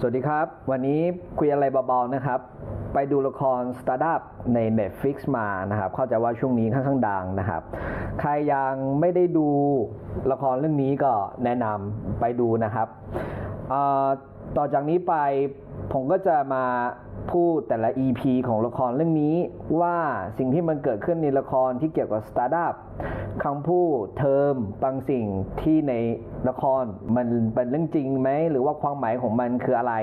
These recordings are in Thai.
สวัสดีครับ วันนี้คุยอะไรเบาๆนะครับ ไปดูละครสตาร์ทอัพใน Netflix มานะครับ เข้าใจว่าช่วงนี้ค่อนข้างดังนะครับ ใครยังไม่ได้ดูละครเรื่องนี้ก็แนะนำไปดูนะครับ ต่อจากนี้ไปผมก็จะมาพูดแต่ละ EP ของละครเรื่องนี้ว่าสิ่งที่มันเกิดขึ้นในละครที่เกี่ยวกับสตาร์ทอัพคำพูดเทอมบางสิ่งที่ในละครมันเป็นเรื่องจริงไหม หรือว่าความหมายของมันคืออะไร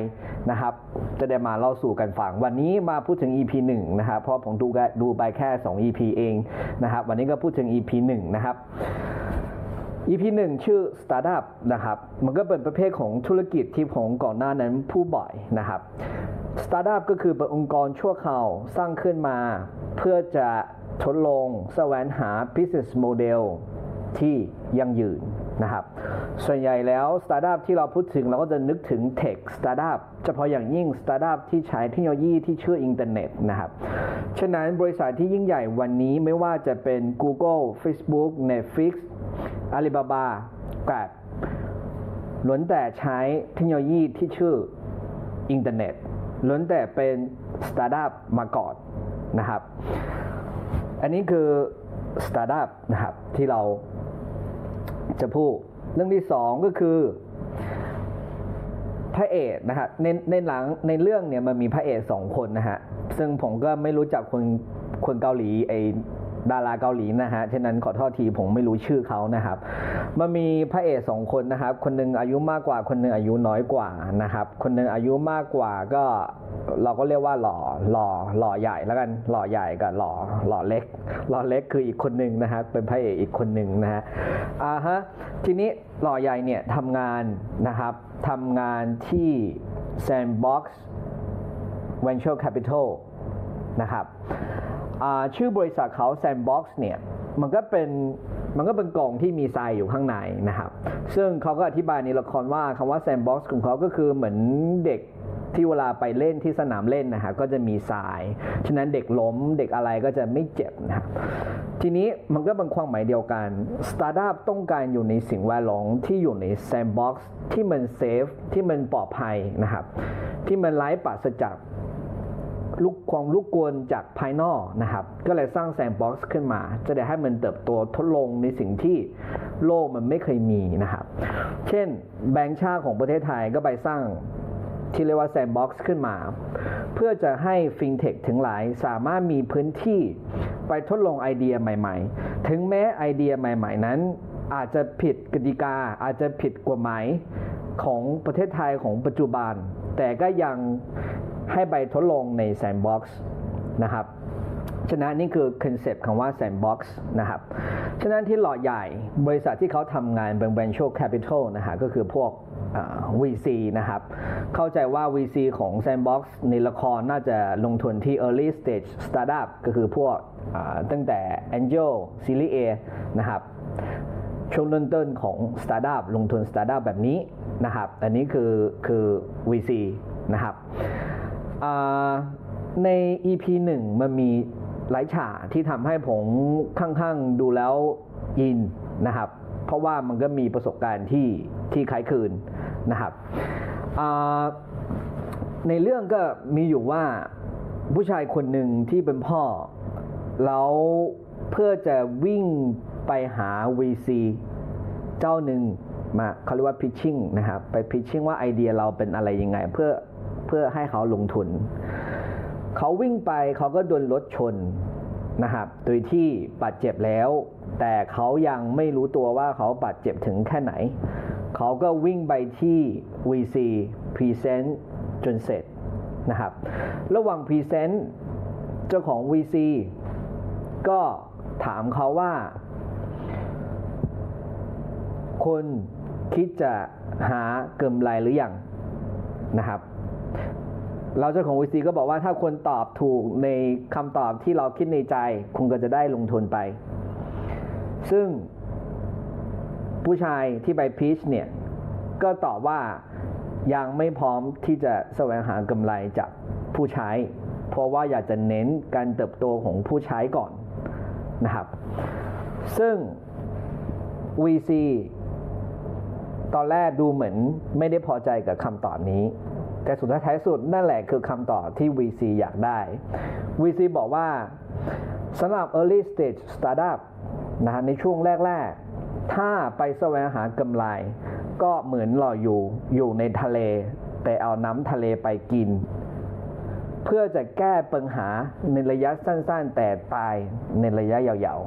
นะครับ จะได้มาเล่าสู่กันฟัง วันนี้มาพูดถึง EP 1นะครับเพราะผมดูแค่ดูไปแค่ 2 EP เองนะครับ วันนี้ก็พูดถึง EP 1นะครับ EP 1ชื่อ Startup นะครับ มันก็เป็นประเภทของธุรกิจที่ผมก่อนหน้านั้นพูดบ่อยนะครับ Startup ก็คือเป็นองค์กรชั่วคราวสร้างขึ้นมา เพื่อจะทดลองแสวงหา business model ที่ยั่งยืนนะครับ ส่วนใหญ่แล้ว Startup ที่เราพูดถึงเราก็จะนึกถึง Tech Startup เฉพาะอย่างยิ่ง Startup ที่ใช้เทคโนโลยีที่ชื่ออินเทอร์เน็ตนะครับ ฉะนั้นบริษัทที่ยิ่งใหญ่วันนี้ไม่ว่าจะเป็น Google Facebook Netflix Alibaba Grab ล้วนแต่ใช้เทคโนโลยีที่ชื่ออินเทอร์เน็ตล้วนแต่เป็นสตาร์ทอัพมาก่อนนะครับ อันนี้คือสตาร์ทอัพนะครับที่เราจะพูด เรื่องที่สองก็คือพระเอกนะฮะในในหลังในเรื่องเนี่ยมันมีพระเอกสองคนนะฮะซึ่งผมก็ไม่รู้จักคนคนเกาหลีไอ ดาราเกาหลีนะฮะฉะนั้นขอโทษทีผมไม่รู้ชื่อเขานะครับ มันมีพระเอกสองคนนะครับ คนหนึ่งอายุมากกว่า คนหนึ่งอายุน้อยกว่านะครับ คนหนึ่งอายุมากกว่าก็เราก็เรียกว่าหล่อหล่อหล่อใหญ่แล้วกันหล่อใหญ่กับหล่อหล่อเล็ก หล่อเล็กคืออีกคนหนึ่งนะฮะเป็นพระเอกอีกคนหนึ่งนะฮะอ่าฮะทีนี้หล่อใหญ่เนี่ยทำงานนะครับทำงานที่ Sandbox Venture Capital นะครับ ชื่อบริษัทเขา Sandbox เนี่ยมันก็เป็นมันก็เป็นกล่องที่มีทรายอยู่ข้างในนะครับ ซึ่งเขาก็อธิบายในละครว่าคำว่า Sandbox ของเขาก็คือเหมือนเด็กที่เวลาไปเล่นที่สนามเล่นนะฮะก็จะมีทราย ฉะนั้นเด็กล้มเด็กอะไรก็จะไม่เจ็บนะครับทีนี้มันก็เป็นความหมายเดียวกันสตาร์ทอัพต้องการอยู่ในสิ่งแวดล้อมที่อยู่ในแซมบ็อกซ์ที่มันเซฟที่มันปลอดภัยนะครับ ที่มันไร้ปราศจาก ลูกความลูกกวนจากภายนอกนะครับ ก็เลยสร้างแซมบ็อกซ์ขึ้นมา จะได้ให้มันเติบโตทดลองในสิ่งที่โลกมันไม่เคยมีนะครับ เช่นแบงก์ชาติของประเทศไทยก็ไปสร้างที่เรียกว่าแซมบ็อกซ์ขึ้นมา เพื่อจะให้ฟินเทคถึงหลายสามารถมีพื้นที่ไปทดลองไอเดียใหม่ ๆ ถึงแม้ไอเดียใหม่ ๆ นั้น อาจจะผิดกติกา อาจจะผิดกฎหมายของประเทศไทยของปัจจุบัน แต่ก็ยัง ให้ใบทดลองในแซมบ็อกซ์นะครับฉะนั้นนี่คือคอนเซปต์คำว่า Sandbox นะครับ ฉะนั้นที่หลอดใหญ่บริษัทที่เขาทำงานเป็น Venture Capital นะฮะก็คือพวก VC นะครับ เข้าใจว่า VC ของ Sandbox ในละครน่าจะลงทุนที่ Early Stage Startup ก็คือพวกตั้งแต่ Angel Series A นะครับช่วงเริ่มต้นของสตาร์ทอัพลงทุนสตาร์ทอัพแบบนี้นะครับ อันนี้คือคือ VC นะครับ ใน EP 1 มันมีหลายฉากที่ทำให้ผมค่อนข้างดูแล้วอินนะครับ เพราะว่ามันก็มีประสบการณ์ที่ที่คล้ายคลึงนะครับในเรื่องก็มีอยู่ว่าผู้ชายคนหนึ่งที่เป็นพ่อ แล้วเพื่อจะวิ่งไปหา VC เจ้าหนึ่งมาเขาเรียกว่า pitching นะครับ ไป pitching ว่าไอเดียเราเป็นอะไรยังไง เพื่อ เพื่อให้เขาลงทุน เขาวิ่งไปเขาก็โดนรถชนนะครับโดยที่บาดเจ็บแล้ว แต่เขายังไม่รู้ตัวว่าเขาบาดเจ็บถึงแค่ไหน เขาก็วิ่งไปที่ VC present จนเสร็จนะครับ ระหว่าง present เจ้าของ VC ก็ถามเขาว่า คนคิดจะหากำไรหรือยังนะครับ เราเจ้าของ VC ก็บอกว่าถ้าคนตอบถูกในคำตอบที่เราคิดในใจคุณก็จะได้ลงทุนไป ซึ่งผู้ชายที่ไปพีชเนี่ย ก็ตอบว่ายังไม่พร้อมที่จะแสวงหากำไรจากผู้ใช้ เพราะว่าอยากจะเน้นการเติบโตของผู้ใช้ก่อนนะครับ ซึ่ง VC ตอนแรกดูเหมือนไม่ได้พอใจกับคำตอบนี้ แต่สุดท้ายท้ายสุดนั่นแหละคือคำตอบที่ VC อยากได้ VC บอกว่าสำหรับ early stage startup นะฮะในช่วงแรก ๆ ถ้าไปแสวงหากำไร ก็เหมือนเราอยู่อยู่ในทะเล แต่เอาน้ำทะเลไปกิน เพื่อจะแก้ปัญหาในระยะสั้น ๆ แต่ตายในระยะยาว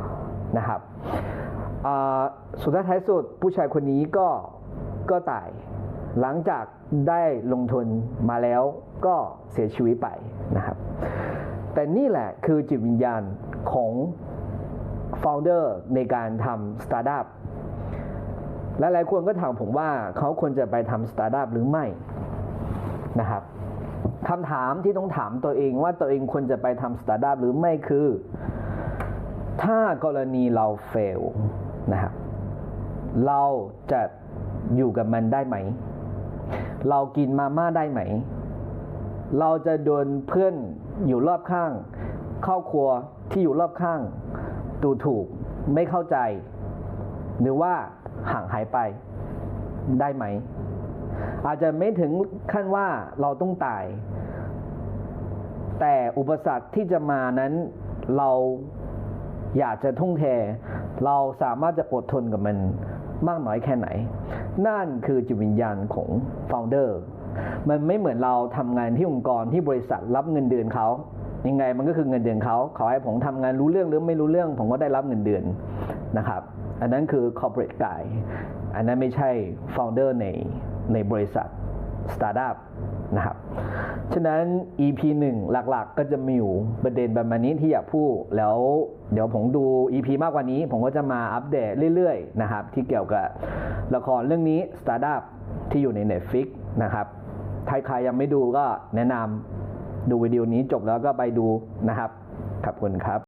ๆนะครับสุดท้ายท้ายสุดผู้ชายคนนี้ก็ก็ตายหลังจาก ได้ลงทุนมาแล้วก็เสียชีวิตไปนะครับ แต่นี่แหละคือจิตวิญญาณของ founder ในการทำสตาร์ทอัพหลายๆคนก็ถามผมว่าเขาควรจะไปทำสตาร์ทอัพหรือไม่นะครับคำถามที่ต้องถามตัวเองว่าตัวเองควรจะไปทำสตาร์ทอัพหรือไม่คือ ถ้ากรณีเรา fail นะครับเราจะอยู่กับมันได้ไหม เรากินมาม่าได้ไหม เราจะโดนเพื่อนอยู่รอบข้างครอบครัวที่อยู่รอบข้างดูถูกไม่เข้าใจ หรือว่าห่างหายไปได้ไหม อาจจะไม่ถึงขั้นว่าเราต้องตาย แต่อุปสรรคที่จะมานั้นเราอยากจะทุ่งเท เราสามารถจะอดทนกับมัน มากน้อยแค่ไหน นั่นคือจิตวิญญาณของ founder มันไม่เหมือนเราทำงานที่องค์กรที่บริษัทรับเงินเดือนเขายังไงมันก็คือเงินเดือนเขาเขาให้ผมทำงานรู้เรื่องหรือไม่รู้เรื่อง ผมก็ได้รับเงินเดือนนะครับ อันนั้นคือ corporate guy อันนั้นไม่ใช่ founder ในในบริษัท startup นะครับ ฉะนั้น EP 1 หลักๆ ก็จะมีอยู่ประเด็นประมาณนี้ที่อยากพูด แล้วเดี๋ยวผมดู EP มากกว่านี้ ผมก็จะมาอัปเดตเรื่อยๆ นะครับ ที่เกี่ยวกับละครเรื่องนี้ Startup ที่อยู่ใน Netflix นะครับใครๆยังไม่ดูก็แนะนำดูวิดีโอนี้จบแล้วก็ไปดูนะครับ ขอบคุณครับ